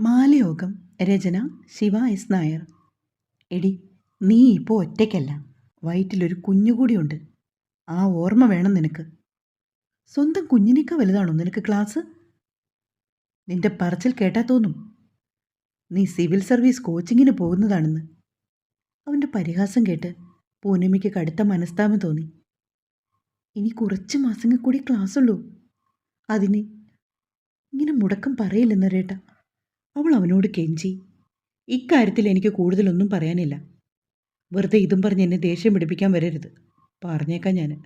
മാലയോഗം രചന ശിവ എസ് നായർ. എടി നീ ഇപ്പോൾ ഒറ്റയ്ക്കല്ല. വയറ്റിലൊരു കുഞ്ഞുകൂടിയുണ്ട്. ആ ഓർമ്മ വേണം നിനക്ക്. സ്വന്തം കുഞ്ഞിനേക്കാൾ വലുതാണോ നിനക്ക് ക്ലാസ് നിന്റെ പറച്ചിൽ കേട്ടാ തോന്നും. നീ സിവിൽ സർവീസ് കോച്ചിങ്ങിന് പോകുന്നതാണെന്ന്. അവന്റെ പരിഹാസം കേട്ട് പൂനമിക്ക് കടുത്ത മനസ്താപം തോന്നി. ഇനി കുറച്ച് മാസങ്ങൾ കൂടി ക്ലാസ് ഉള്ളൂ. അതിന് ഇങ്ങനെ മുടക്കം പറയില്ലെന്നറിയേട്ടാ അവൾ അവനോട് കെഞ്ചി. ഇക്കാര്യത്തിൽ എനിക്ക് കൂടുതലൊന്നും പറയാനില്ല. വെറുതെ ഇതും പറഞ്ഞ് എന്നെ ദേഷ്യം പിടിപ്പിക്കാൻ വരരുത്. പറഞ്ഞേക്കാം ഞാൻ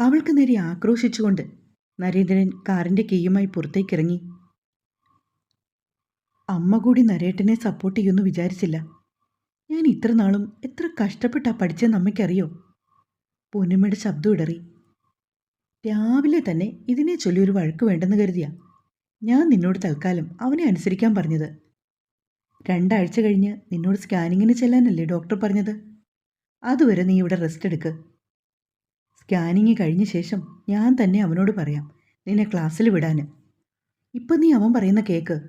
അവൾക്ക് നേരെ ആക്രോശിച്ചുകൊണ്ട് നരേന്ദ്രൻ കാറിന്റെ കീയുമായി പുറത്തേക്കിറങ്ങി. അമ്മ കൂടി നരേട്ടനെ സപ്പോർട്ട് ചെയ്യുമെന്ന് വിചാരിച്ചില്ല. ഞാൻ ഇത്ര നാളും എത്ര കഷ്ടപ്പെട്ടാ പഠിച്ചതെന്ന് അമ്മയ്ക്കറിയോ? പൊന്നുമ്മയുടെ ശബ്ദം ഇടറി. രാവിലെ തന്നെ ഇതിനെ ചൊല്ലി ഒരു വഴക്ക് വേണ്ടെന്ന് കരുതിയ. ഞാൻ നിന്നോട് തൽക്കാലം അവനെ അനുസരിക്കാൻ പറഞ്ഞത്. രണ്ടാഴ്ച കഴിഞ്ഞ് നിന്നോട് സ്കാനിങ്ങിന് ചെല്ലാനല്ലേ ഡോക്ടർ പറഞ്ഞത്? അതുവരെ നീ ഇവിടെ റെസ്റ്റ് എടുക്ക്. സ്കാനിങ് കഴിഞ്ഞ ശേഷം ഞാൻ തന്നെ അവനോട് പറയാം നിന്നെ ക്ലാസ്സിൽ വിടാൻ ഇപ്പം നീ അവൻ പറയുന്ന കേക്ക്.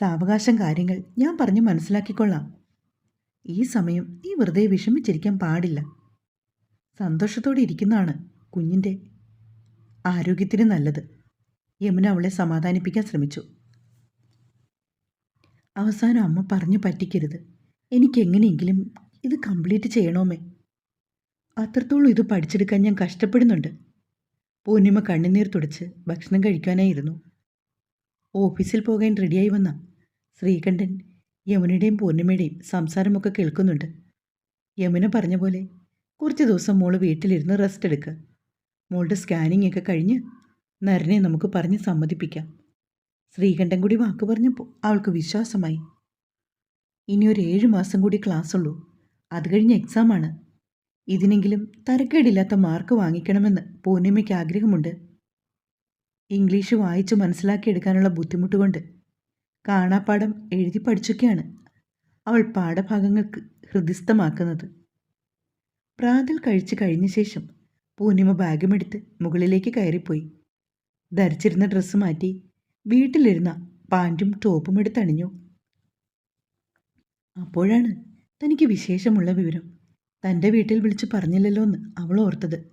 സാവകാശം കാര്യങ്ങൾ ഞാൻ പറഞ്ഞ് മനസ്സിലാക്കിക്കൊള്ളാം. ഈ സമയം നീ വെറുതെ വിഷമിച്ചിരിക്കാൻ പാടില്ല. സന്തോഷത്തോടെ ഇരിക്കുന്നതാണ് കുഞ്ഞിന്റെ ആരോഗ്യത്തിന് നല്ലത്. യമുന അവളെ സമാധാനിപ്പിക്കാൻ ശ്രമിച്ചു. അവസാനം അമ്മ പറഞ്ഞു പറ്റിക്കരുത്. എനിക്കെങ്ങനെയെങ്കിലും ഇത് കംപ്ലീറ്റ് ചെയ്യണോമേ. അത്രത്തോളം ഇത് പഠിച്ചെടുക്കാൻ ഞാൻ കഷ്ടപ്പെടുന്നുണ്ട്. പൂർണിമ കണ്ണുനീർ തുടച്ച് ഭക്ഷണം കഴിക്കാനായിരുന്നു. ഓഫീസിൽ പോകാൻ റെഡിയായി വന്ന ശ്രീകണ്ഠൻ യമുനയുടെയും പൂർണിമയുടെയും സംസാരമൊക്കെ കേൾക്കുന്നുണ്ട്. യമുന പറഞ്ഞ പോലെ കുറച്ച് ദിവസം മോൾ വീട്ടിലിരുന്ന് റെസ്റ്റ് എടുക്കുക മോളുടെ സ്കാനിങ് ഒക്കെ കഴിഞ്ഞ് നരനെ നമുക്ക് പറഞ്ഞ് സമ്മതിപ്പിക്കാം. ശ്രീകണ്ഠൻ കൂടി വാക്ക് പറഞ്ഞപ്പോൾ അവൾക്ക് വിശ്വാസമായി. ഇനി ഒരു ഏഴ് മാസം കൂടി ക്ലാസ് ഉള്ളൂ. അത് കഴിഞ്ഞ് എക്സാമാണ് ഇതിനെങ്കിലും തരക്കേടില്ലാത്ത മാർക്ക് വാങ്ങിക്കണമെന്ന് പൂർണിമയ്ക്ക് ആഗ്രഹമുണ്ട്. ഇംഗ്ലീഷ് വായിച്ചു മനസ്സിലാക്കിയെടുക്കാനുള്ള ബുദ്ധിമുട്ട് കൊണ്ട് കാണാപ്പാഠം എഴുതി പഠിച്ചൊക്കെയാണ് അവൾ പാഠഭാഗങ്ങൾക്ക് ഹൃദിസ്ഥമാക്കുന്നത്. പ്രാതൽ കഴിച്ച് കഴിഞ്ഞ ശേഷം പൂർണിമ ബാഗുമെടുത്ത് മുകളിലേക്ക് കയറിപ്പോയി. ധരിച്ചിരുന്ന ഡ്രസ്സ് മാറ്റി വീട്ടിലിരുന്ന പാന്റും ടോപ്പും എടുത്തണിഞ്ഞു അപ്പോഴാണ് തനിക്ക് വിശേഷമുള്ള വിവരം. തന്റെ വീട്ടിൽ വിളിച്ച് പറഞ്ഞില്ലല്ലോ എന്ന് അവൾ ഓർത്തത്.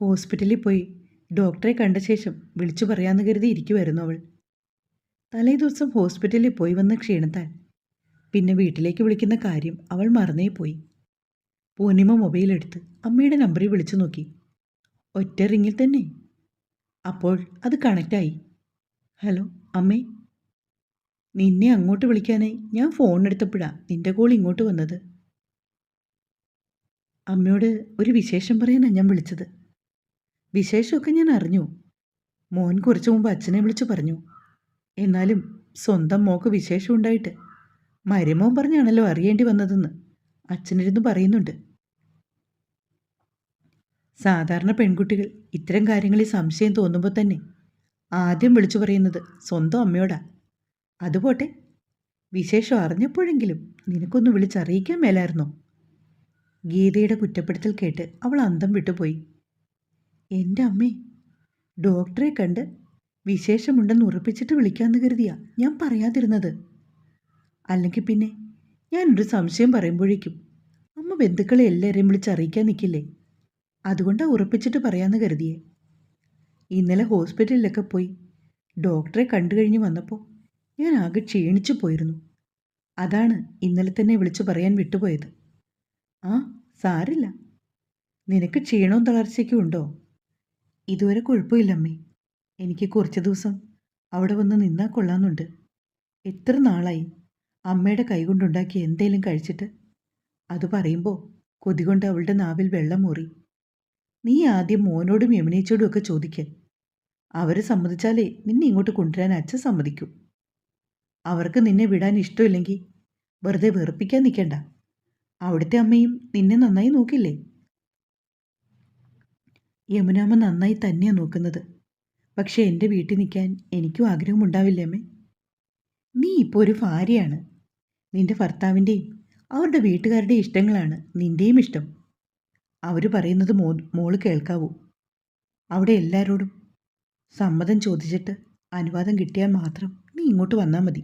ഹോസ്പിറ്റലിൽ പോയി ഡോക്ടറെ കണ്ട ശേഷം വിളിച്ചു പറയാമെന്ന് കരുതി ഇരിക്കുമായിരുന്നു അവൾ. തലേ ദിവസം ഹോസ്പിറ്റലിൽ പോയി വന്ന ക്ഷീണത്താൽ പിന്നെ വീട്ടിലേക്ക് വിളിക്കുന്ന കാര്യം അവൾ മറന്നേ പോയി. പൂർണിമ മൊബൈലെടുത്ത് അമ്മയുടെ നമ്പറിൽ വിളിച്ചു നോക്കി. ഒറ്റ റിങ്ങിൽ തന്നെ അപ്പോൾ അത് കണക്റ്റായി. ഹലോ അമ്മേ. നിന്നെ അങ്ങോട്ട് വിളിക്കാനായി ഞാൻ ഫോൺ എടുത്തപ്പോഴാണ് നിന്റെ കോൾ ഇങ്ങോട്ട് വന്നത്. അമ്മയോട് ഒരു വിശേഷം പറയാനാണ് ഞാൻ വിളിച്ചത്. വിശേഷമൊക്കെ ഞാൻ അറിഞ്ഞു. മോൻ കുറച്ച് മുമ്പ് അച്ഛനെ വിളിച്ചു പറഞ്ഞു. എന്നാലും സ്വന്തം മോക്ക് വിശേഷം ഉണ്ടായിട്ട് മരുമോൻ പറഞ്ഞാണല്ലോ അറിയേണ്ടി വന്നതെന്ന്. അച്ഛനിരുന്ന് പറയുന്നുണ്ട്. സാധാരണ പെൺകുട്ടികൾ ഇത്തരം കാര്യങ്ങളിൽ സംശയം തോന്നുമ്പോൾ തന്നെ ആദ്യം വിളിച്ചു പറയുന്നത് സ്വന്തം അമ്മയോടാ. അതുപോട്ടെ വിശേഷം അറിഞ്ഞപ്പോഴെങ്കിലും നിനക്കൊന്ന് വിളിച്ചറിയിക്കാൻ മേലായിരുന്നോ? ഗീതയുടെ കുറ്റപ്പെടുത്തൽ കേട്ട് അവൾ അന്തം വിട്ടുപോയി. എന്റെ അമ്മേ ഡോക്ടറെ കണ്ട് വിശേഷമുണ്ടെന്ന് ഉറപ്പിച്ചിട്ട് വിളിക്കാമെന്ന് കരുതിയാ ഞാൻ പറയാതിരുന്നത്. അല്ലെങ്കിൽ പിന്നെ ഞാനൊരു സംശയം പറയുമ്പോഴേക്കും അമ്മ ബന്ധുക്കളെ എല്ലാവരെയും വിളിച്ചറിയിക്കാൻ നിൽക്കില്ലേ? അതുകൊണ്ടാണ് ഉറപ്പിച്ചിട്ട് പറയാമെന്ന് കരുതിയേ. ഇന്നലെ ഹോസ്പിറ്റലിലൊക്കെ പോയി ഡോക്ടറെ കണ്ടു കഴിഞ്ഞ് വന്നപ്പോൾ ഞാൻ ആകെ ക്ഷീണിച്ചു പോയിരുന്നു. അതാണ് ഇന്നലെ തന്നെ വിളിച്ചു പറയാൻ വിട്ടുപോയത്. ആ സാരില്ല. നിനക്ക് ക്ഷീണവും തളർച്ചയ്ക്കും ഉണ്ടോ? ഇതുവരെ കുഴപ്പമില്ലമ്മേ എനിക്ക് കുറച്ച് ദിവസം അവിടെ വന്ന് നിന്നാ കൊള്ളാമെന്നുണ്ട് എത്ര നാളായി അമ്മയുടെ കൈകൊണ്ടുണ്ടാക്കി എന്തേലും കഴിച്ചിട്ട്? അത് പറയുമ്പോൾ കൊതികൊണ്ട് അവളുടെ നാവിൽ വെള്ളം മൂറി നീ ആദ്യം മോനോടും യമുനേച്ചോടും ഒക്കെ ചോദിക്ക്. അവർ സമ്മതിച്ചാലേ നിന്നെ ഇങ്ങോട്ട് കൊണ്ടുവരാൻ അച്ഛൻ സമ്മതിക്കൂ. അവർക്ക് നിന്നെ വിടാൻ ഇഷ്ടമില്ലെങ്കിൽ വെറുതെ വെറുപ്പിക്കാൻ നിൽക്കണ്ട. അവിടുത്തെ അമ്മയും നിന്നെ നന്നായി നോക്കില്ലേ? യമുനാമ്മ നന്നായി തന്നെയാണ് നോക്കുന്നത്. പക്ഷേ എന്റെ വീട്ടിൽ നിൽക്കാൻ എനിക്കും ആഗ്രഹമുണ്ടാവില്ലേ അമ്മേ? നീ ഇപ്പോൾ ഒരു ഭാര്യയാണ്. നിന്റെ ഭർത്താവിന്റെയും അവരുടെ വീട്ടുകാരുടെയും ഇഷ്ടങ്ങളാണ് നിന്റെയും ഇഷ്ടം. അവർ പറയുന്നത് മോ മോൾ കേൾക്കാവൂ. അവിടെ എല്ലാവരോടും സമ്മതം ചോദിച്ചിട്ട് അനുവാദം കിട്ടിയാൽ മാത്രം നീ ഇങ്ങോട്ട് വന്നാൽ മതി.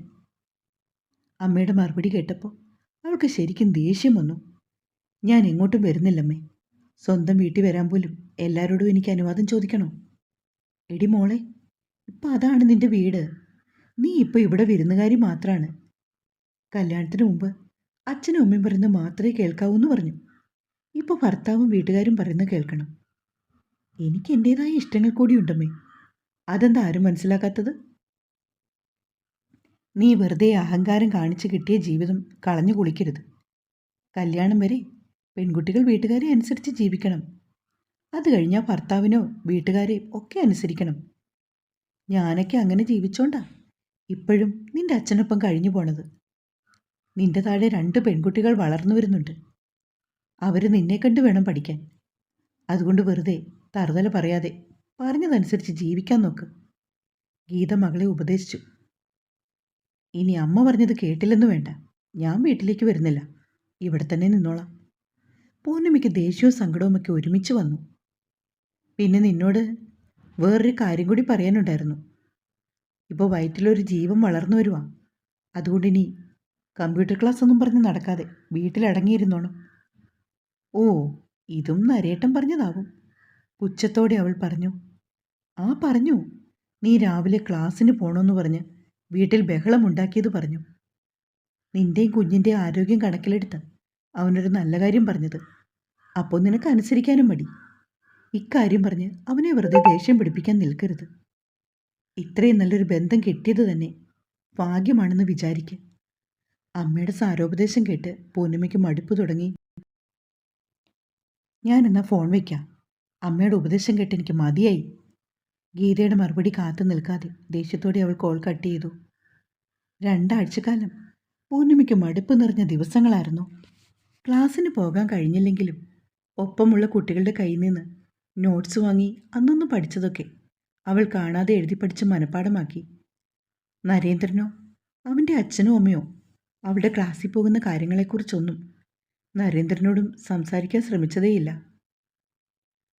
അമ്മയുടെ മറുപടി കേട്ടപ്പോൾ അവൾക്ക് ശരിക്കും ദേഷ്യം വന്നു. ഞാൻ എങ്ങോട്ടും വരുന്നില്ലമ്മേ. സ്വന്തം വീട്ടിൽ വരാൻ പോലും എല്ലാവരോടും എനിക്ക് അനുവാദം ചോദിക്കണോ? എടി മോളെ ഇപ്പം അതാണ് നിന്റെ വീട്. നീ ഇപ്പോൾ ഇവിടെ വിരുന്നുകാരി മാത്രമാണ് കല്യാണത്തിന് മുമ്പ് അച്ഛനും അമ്മയും പറയുന്നത് മാത്രമേ കേൾക്കാവൂ എന്ന് പറഞ്ഞു. ഇപ്പോൾ ഭർത്താവും വീട്ടുകാരും പറയുന്നത് കേൾക്കണം. എനിക്ക് എന്റേതായ ഇഷ്ടങ്ങൾ കൂടിയുണ്ടമ്മേ അതെന്താ ആരും മനസ്സിലാക്കാത്തത്? നീ വെറുതെ അഹങ്കാരം കാണിച്ച് കിട്ടിയ ജീവിതം കളഞ്ഞു കുളിക്കരുത്. കല്യാണം വരെ പെൺകുട്ടികൾ വീട്ടുകാരെ അനുസരിച്ച് ജീവിക്കണം. അത് കഴിഞ്ഞാൽ ഭർത്താവിനോ വീട്ടുകാരെയും ഒക്കെ അനുസരിക്കണം. ഞാനൊക്കെ അങ്ങനെ ജീവിച്ചോണ്ടാ. ഇപ്പോഴും നിന്റെ അച്ഛനൊപ്പം കഴിഞ്ഞു പോണത്. നിന്റെ താഴെ രണ്ട് പെൺകുട്ടികൾ വളർന്നു വരുന്നുണ്ട്. അവർ നിന്നെ കണ്ട് വേണം പഠിക്കാൻ. അതുകൊണ്ട് വെറുതെ തറുതല പറയാതെ പറഞ്ഞതനുസരിച്ച് ജീവിക്കാൻ നോക്ക്. ഗീത മകളെ ഉപദേശിച്ചു. ഇനി അമ്മ പറഞ്ഞത് കേട്ടില്ലെന്ന് വേണ്ട. ഞാൻ വീട്ടിലേക്ക് വരുന്നില്ല. ഇവിടെ തന്നെ നിന്നോളാം. പൂർണിമയ്ക്ക് ദേഷ്യവും സങ്കടവുമൊക്കെ ഒരുമിച്ച് വന്നു. പിന്നെ നിന്നോട് വേറൊരു കാര്യം കൂടി പറയാനുണ്ടായിരുന്നു. ഇപ്പോൾ വയറ്റിലൊരു ജീവൻ വളർന്നു വരുവാ. അതുകൊണ്ട് ഇനി കമ്പ്യൂട്ടർ ക്ലാസ് ഒന്നും പറഞ്ഞ് നടക്കാതെ വീട്ടിലടങ്ങിയിരുന്നോണം. ഓ ഇതും നരേട്ടൻ പറഞ്ഞതാവും പുച്ഛത്തോടെ അവൾ പറഞ്ഞു ആ പറഞ്ഞു. നീ രാവിലെ ക്ലാസ്സിന് പോണമെന്ന് പറഞ്ഞ് വീട്ടിൽ ബഹളമുണ്ടാക്കിയത് പറഞ്ഞു. നിന്റെയും കുഞ്ഞിന്റെ ആരോഗ്യം കണക്കിലെടുത്ത് അവനൊരു നല്ല കാര്യം പറഞ്ഞത്. അപ്പോൾ നിനക്ക് അനുസരിക്കാനും മടി. ഇക്കാര്യം പറഞ്ഞ് അവനെ വെറുതെ ദേഷ്യം പിടിപ്പിക്കാൻ നിൽക്കരുത്. ഇത്രയും നല്ലൊരു ബന്ധം കിട്ടിയത് തന്നെ ഭാഗ്യമാണെന്ന് വിചാരിക്കുക അമ്മയുടെ സാരോപദേശം കേട്ട് പൂർണിമയ്ക്ക് മടുപ്പ് തുടങ്ങി. ഞാൻ എന്നാൽ ഫോൺ വയ്ക്കാം? അമ്മയുടെ ഉപദേശം കേട്ട് എനിക്ക് മതിയായി. ഗീതയുടെ മറുപടി കാത്തു നിൽക്കാതെ ദേഷ്യത്തോടെ അവൾ കോൾ കട്ട് ചെയ്തു. രണ്ടാഴ്ചക്കാലം. പൂർണിമയ്ക്ക് മടുപ്പ് നിറഞ്ഞ ദിവസങ്ങളായിരുന്നു. ക്ലാസ്സിന് പോകാൻ കഴിഞ്ഞില്ലെങ്കിലും ഒപ്പമുള്ള കുട്ടികളുടെ കയ്യിൽ നിന്ന് നോട്ട്സ് വാങ്ങി അന്നൊന്ന് പഠിച്ചതൊക്കെ അവൾ കാണാതെ എഴുതി പഠിച്ച് മനഃപ്പാടമാക്കി. നരേന്ദ്രനോ അവന്റെ അച്ഛനോ അമ്മയോ അവളുടെ ക്ലാസ്സിൽ പോകുന്ന കാര്യങ്ങളെക്കുറിച്ചൊന്നും നരേന്ദ്രനോടും സംസാരിക്കാൻ ശ്രമിച്ചതേയില്ല.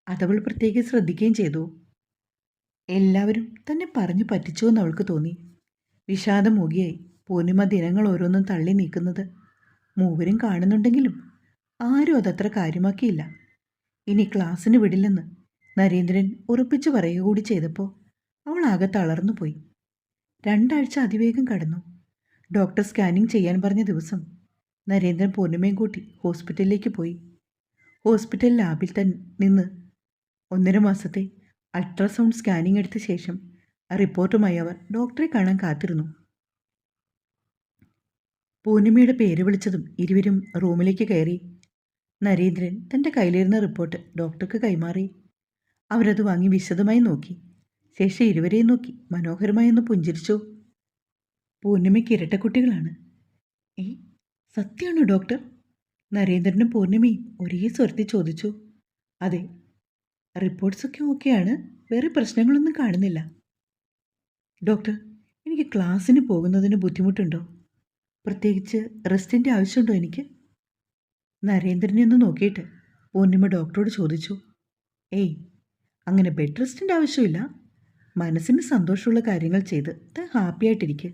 അതവൾ പ്രത്യേകം ശ്രദ്ധിക്കുകയും ചെയ്തു. എല്ലാവരും തന്നെ പറഞ്ഞു പറ്റിച്ചുവെന്ന് അവൾക്ക് തോന്നി. വിഷാദം മൂകിയായി. പൂർണിമ ദിനങ്ങൾ ഓരോന്നും തള്ളി നീക്കുന്നത് മൂവരും കാണുന്നുണ്ടെങ്കിലും ആരും അതത്ര കാര്യമാക്കിയില്ല. ഇനി ക്ലാസ്സിന് വിടില്ലെന്ന് നരേന്ദ്രൻ ഉറപ്പിച്ചു പറയുക കൂടി ചെയ്തപ്പോൾ അവൾ ആകെ തളർന്നു പോയി. രണ്ടാഴ്ച അതിവേഗം കടന്നു. ഡോക്ടർ സ്കാനിങ് ചെയ്യാൻ പറഞ്ഞ ദിവസം നരേന്ദ്രൻ പൂർണിമയും കൂട്ടി ഹോസ്പിറ്റലിലേക്ക് പോയി. ഹോസ്പിറ്റൽ ലാബിൽ തന്നെ നിന്ന് ഒന്നര മാസത്തെ അൾട്രാസൗണ്ട് സ്കാനിംഗ് എടുത്ത ശേഷം റിപ്പോർട്ടുമായി അവർ ഡോക്ടറെ കാണാൻ കാത്തിരുന്നു. പൂർണിമയുടെ പേര് വിളിച്ചതും ഇരുവരും റൂമിലേക്ക് കയറി. നരേന്ദ്രൻ തന്റെ കയ്യിലിരുന്ന റിപ്പോർട്ട് ഡോക്ടർക്ക് കൈമാറി. അവരത് വാങ്ങി വിശദമായി നോക്കി. ശേഷം ഇരുവരെയും നോക്കി. മനോഹരമായി ഒന്ന് പുഞ്ചിരിച്ചു. പൂർണിമയ്ക്ക് ഇരട്ടക്കുട്ടികളാണ്. ഏ സത്യമാണോ ഡോക്ടർ? നരേന്ദ്രനും പൂർണിമയും ഒരേ സ്വരത്തിൽ ചോദിച്ചു. അതെ റിപ്പോർട്ട്സൊക്കെ ഓക്കെയാണ് വേറെ പ്രശ്നങ്ങളൊന്നും കാണുന്നില്ല. ഡോക്ടർ എനിക്ക് ക്ലാസ്സിന് പോകുന്നതിന് ബുദ്ധിമുട്ടുണ്ടോ? പ്രത്യേകിച്ച് റെസ്റ്റിന്റെ ആവശ്യമുണ്ടോ എനിക്ക്? നരേന്ദ്രനെ ഒന്ന് നോക്കിയിട്ട് പൂർണിമ ഡോക്ടറോട് ചോദിച്ചു. ഏയ് അങ്ങനെ ബെഡ് റെസ്റ്റിന്റെ ആവശ്യമില്ല. മനസ്സിന് സന്തോഷമുള്ള കാര്യങ്ങൾ ചെയ്ത് താൻ ഹാപ്പി ആയിട്ടിരിക്കുക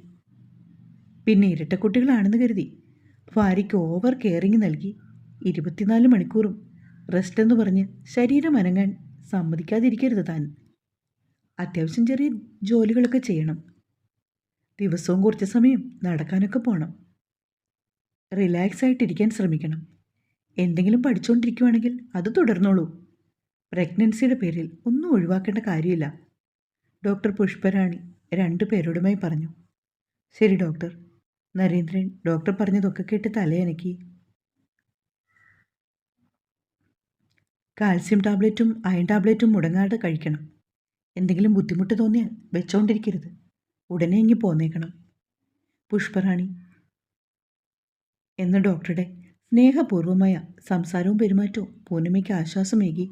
പിന്നെ ഇരട്ടക്കുട്ടികളാണെന്ന് കരുതി ഭാര്യയ്ക്ക് ഓവർ കെയറിങ് നൽകി ഇരുപത്തിനാല് മണിക്കൂറും. റെസ്റ്റ് എന്ന് പറഞ്ഞ് ശരീരം അനങ്ങാൻ സമ്മതിക്കാതിരിക്കരുത് താൻ. അത്യാവശ്യം ചെറിയ ജോലികളൊക്കെ ചെയ്യണം. ദിവസവും കുറച്ച് സമയം നടക്കാനൊക്കെ പോകണം റിലാക്സ് ആയിട്ടിരിക്കാൻ ശ്രമിക്കണം. എന്തെങ്കിലും പഠിച്ചുകൊണ്ടിരിക്കുവാണെങ്കിൽ അത് തുടർന്നോളൂ. പ്രഗ്നൻസിയുടെ പേരിൽ ഒന്നും ഒഴിവാക്കേണ്ട കാര്യമില്ല. ഡോക്ടർ പുഷ്പരാണി രണ്ടു പേരോടുമായി പറഞ്ഞു. ശരി ഡോക്ടർ നരേന്ദ്രൻ ഡോക്ടർ പറഞ്ഞതൊക്കെ കേട്ട് തലയനക്കി. കാൽസ്യം ടാബ്ലറ്റും അയൺ ടാബ്ലറ്റും മുടങ്ങാതെ കഴിക്കണം. എന്തെങ്കിലും ബുദ്ധിമുട്ട് തോന്നിയാൽ വെച്ചോണ്ടിരിക്കരുത്. ഉടനെ ഇങ്ങി പോന്നേക്കണം. പുഷ്പറാണി. എന്ന ഡോക്ടറുടെ സ്നേഹപൂർവമായ സംസാരവും പെരുമാറ്റവും പൂർണിമയ്ക്ക് ആശ്വാസമേകി.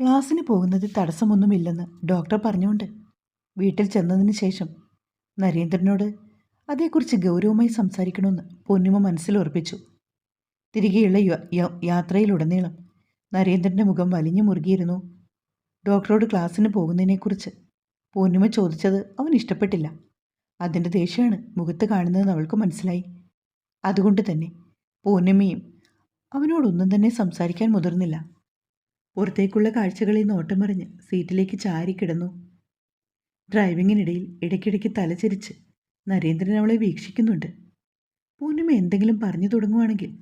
ക്ലാസ്സിന് പോകുന്നതിൽ തടസ്സമൊന്നുമില്ലെന്ന് ഡോക്ടർ പറഞ്ഞുകൊണ്ട് വീട്ടിൽ ചെന്നതിന് ശേഷം നരേന്ദ്രനോട് അതേക്കുറിച്ച് ഗൗരവമായി സംസാരിക്കണമെന്ന് പൊന്നുമ മനസ്സിൽ ഉറപ്പിച്ചു. തിരികെയുള്ള യാത്രയിലുടനീളം നരേന്ദ്രന്റെ മുഖം വലിഞ്ഞു മുറുകിയിരുന്നു. ഡോക്ടറോട് ക്ലാസ്സിന് പോകുന്നതിനെക്കുറിച്ച് പൊന്നുമ ചോദിച്ചത് അവൻ ഇഷ്ടപ്പെട്ടില്ല. അതിന്റെ ദേഷ്യമാണ് മുഖത്ത് കാണുന്നതെന്ന് അവൾക്ക് മനസ്സിലായി. അതുകൊണ്ട് തന്നെ പൂർണിമയും അവനോടൊന്നും തന്നെ സംസാരിക്കാൻ മുതിർന്നില്ല. പുറത്തേക്കുള്ള കാഴ്ചകളിൽ നോട്ടമറിഞ്ഞ് സീറ്റിലേക്ക് ചാരി കിടന്നു ഡ്രൈവിങ്ങിനിടയിൽ ഇടയ്ക്കിടയ്ക്ക് തലചിരിച്ച് നരേന്ദ്രൻ അവളെ വീക്ഷിക്കുന്നുണ്ട്. പൂർണിമ എന്തെങ്കിലും പറഞ്ഞു തുടങ്ങുവാണെങ്കിൽ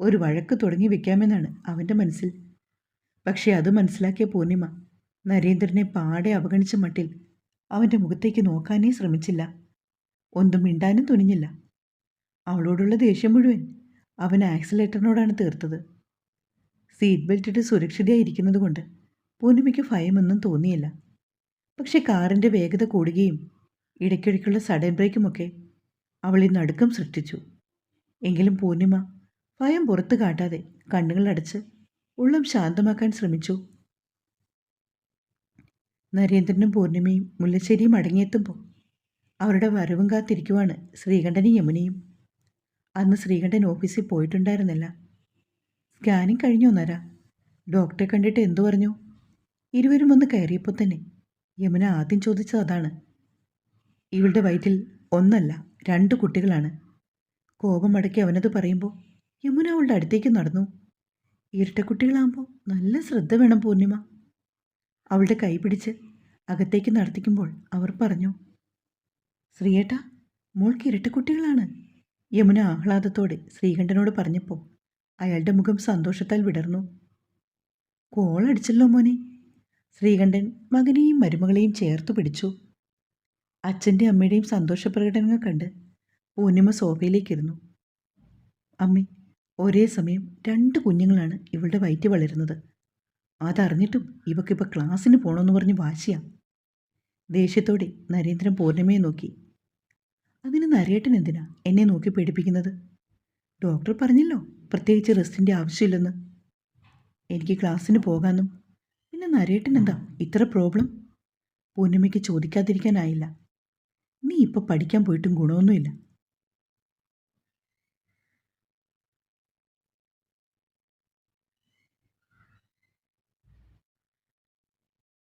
ഒരു വഴക്ക് തുടങ്ങി വെക്കാമെന്നാണ് അവന്റെ മനസ്സിൽ. പക്ഷേ അത് മനസ്സിലാക്കിയ പൂർണിമ നരേന്ദ്രനെ പാടെ അവഗണിച്ച മട്ടിൽ അവന്റെ മുഖത്തേക്ക് നോക്കാനേ ശ്രമിച്ചില്ല. ഒന്നും മിണ്ടാനും തുനിഞ്ഞില്ല. അവളോടുള്ള ദേഷ്യം മുഴുവൻ അവൻ ആക്സിലേറ്ററിനോടാണ് തീർത്തത്. സീറ്റ് ബെൽറ്റ് ഇട്ട് സുരക്ഷിതയായിരിക്കുന്നത് കൊണ്ട് പൂർണിമയ്ക്ക് ഭയമൊന്നും തോന്നിയില്ല. പക്ഷേ കാറിന്റെ വേഗത കൂടുകയും ഇടയ്ക്കിടയ്ക്കുള്ള സഡൻ ബ്രേക്കുമൊക്കെ അവളിൽ നടുക്കം സൃഷ്ടിച്ചു. എങ്കിലും പൂർണിമ ഭയം പുറത്തു കാട്ടാതെ കണ്ണുകളടച്ച് ഉള്ളം ശാന്തമാക്കാൻ ശ്രമിച്ചു. നരേന്ദ്രനും പൂർണിമയും മുല്ലശ്ശേരിയും അടങ്ങിയെത്തുമ്പോൾ അവരുടെ വരവും കാത്തിരിക്കുവാണ് ശ്രീകണ്ഠനും യമുനയും. അന്ന് ശ്രീകണ്ഠൻ ഓഫീസിൽ പോയിട്ടുണ്ടായിരുന്നില്ല. സ്കാനിങ് കഴിഞ്ഞോ നര? ഡോക്ടറെ കണ്ടിട്ട് എന്തു പറഞ്ഞു? ഇരുവരും ഒന്ന് കയറിയപ്പോൾ തന്നെ യമുന ആദ്യം ചോദിച്ചത് അതാണ്. ഇവളുടെ വയറ്റിൽ ഒന്നല്ല രണ്ട് കുട്ടികളാണ്. കോപം അടക്കി അവനത് പറയുമ്പോൾ യമുന അവളുടെ അടുത്തേക്ക് നടന്നു. ഇരട്ടക്കുട്ടികളാകുമ്പോൾ നല്ല ശ്രദ്ധ വേണം പൂർണിമ. അവളുടെ കൈ പിടിച്ച് അകത്തേക്ക് നടത്തിക്കുമ്പോൾ അവർ പറഞ്ഞു ശ്രീയേട്ട മോൾക്ക് ഇരട്ടക്കുട്ടികളാണ്. യമുന ആഹ്ലാദത്തോടെ ശ്രീകണ്ഠനോട് പറഞ്ഞപ്പോൾ അയാളുടെ മുഖം സന്തോഷത്താൽ വിടർന്നു. കോളടിച്ചല്ലോ മോനെ. ശ്രീകണ്ഠൻ മകനെയും മരുമകളെയും ചേർത്ത് പിടിച്ചു. അച്ഛന്റെ അമ്മയുടെയും സന്തോഷപ്രകടനങ്ങൾ കണ്ട് പൂർണിമ സോഫയിലേക്കിരുന്നു. അമ്മ ഒരേ സമയം രണ്ട് കുഞ്ഞുങ്ങളാണ് ഇവളുടെ വയറ്റി വളരുന്നത്. അതറിഞ്ഞിട്ടും ഇവക്കിപ്പോൾ ക്ലാസ്സിന് പോകണമെന്ന് പറഞ്ഞ് വാശിയാ. ദേഷ്യത്തോടെ നരേന്ദ്രൻ പൂർണിമയെ നോക്കി. അതിന് നരേട്ടൻ എന്തിനാ എന്നെ നോക്കി പേടിപ്പിക്കുന്നത്? ഡോക്ടർ പറഞ്ഞല്ലോ പ്രത്യേകിച്ച് റെസ്റ്റിന്റെ ആവശ്യമില്ലെന്ന്. എനിക്ക് ക്ലാസ്സിന് പോകാമെന്നും പിന്നെ നരേട്ടൻ എന്താ ഇത്ര പ്രോബ്ലം? പൂർണിമയ്ക്ക് ചോദിക്കാതിരിക്കാനായില്ല. നീ ഇപ്പോൾ പഠിക്കാൻ പോയിട്ടും ഗുണമൊന്നുമില്ല.